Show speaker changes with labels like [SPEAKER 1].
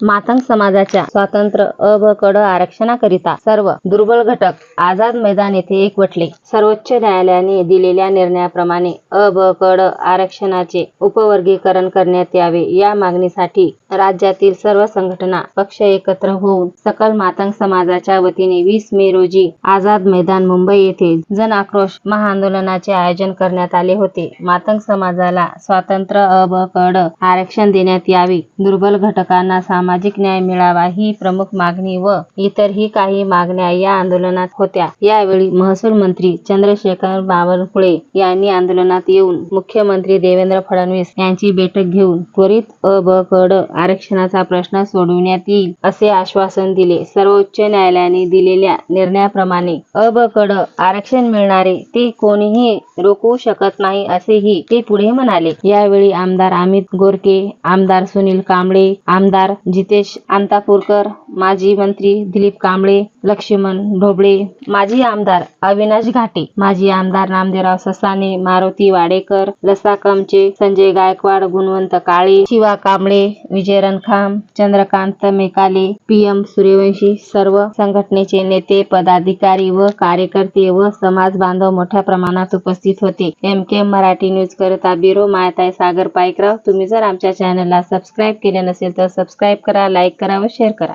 [SPEAKER 1] मातंग समाजाच्या स्वातंत्र्य अभकड आरक्षणाकरिता सर्व दुर्बल घटक आझाद मैदान येथे एकवटले. सर्वोच्च न्यायालयाने दिलेल्या निर्णयाप्रमाणे अ आरक्षणाचे उपवर्गीकरण करण्यात यावे या मागणीसाठी राज्यातील सर्व संघटना पक्ष एकत्र होऊन सकल मातंग समाजाच्या वतीने वीस मे रोजी आझाद मैदान मुंबई येथे जन आक्रोश महाआंदोलनाचे आयोजन करण्यात आले होते. मातंग समाजाला स्वातंत्र्य अ आरक्षण देण्यात यावे. दुर्बल घटकांना सामाजिक सामाजिक न्याय मिळावा ही प्रमुख मागणी व इतरही काही मागण्या या आंदोलनात होत्या. यावेळी महसूल मंत्री चंद्रशेखर बावनकुळे यांनी आंदोलनात येऊन मुख्यमंत्री देवेंद्र फडणवीस यांची बैठक घेऊन त्वरित अ ब कड आरक्षणाचा प्रश्न सोडविण्यात येईल असे आश्वासन दिले. सर्वोच्च न्यायालयाने दिलेल्या निर्णयाप्रमाणे अ ब कड आरक्षण मिळणारे ते कोणीही रोखू शकत नाही असेही ते पुढे म्हणाले. यावेळी आमदार अमित गोरके आमदार सुनील कांबळे आमदार जितेश अंतापूरकर माजी मंत्री दिलीप कांबळे लक्ष्मण ढोबळे माजी आमदार अविनाश घाटे माजी आमदार नामदेवराव ससाने मारुती वाडेकर लसा कमचे संजय गायकवाड गुणवंत काळे शिवा कांबळे विजय रणखाम चंद्रकांत मेकाले पी एम सूर्यवंशी सर्व संघटनेचे नेते पदाधिकारी व कार्यकर्ते व समाज बांधव मोठ्या प्रमाणात उपस्थित होते. एम के मराठी न्यूज करता ब्युरो मायताय सागर पायकराव. तुम्ही जर आमच्या चॅनलला सबस्क्राईब केले नसेल तर सबस्क्राईब करा लाईक करा व शेअर करा.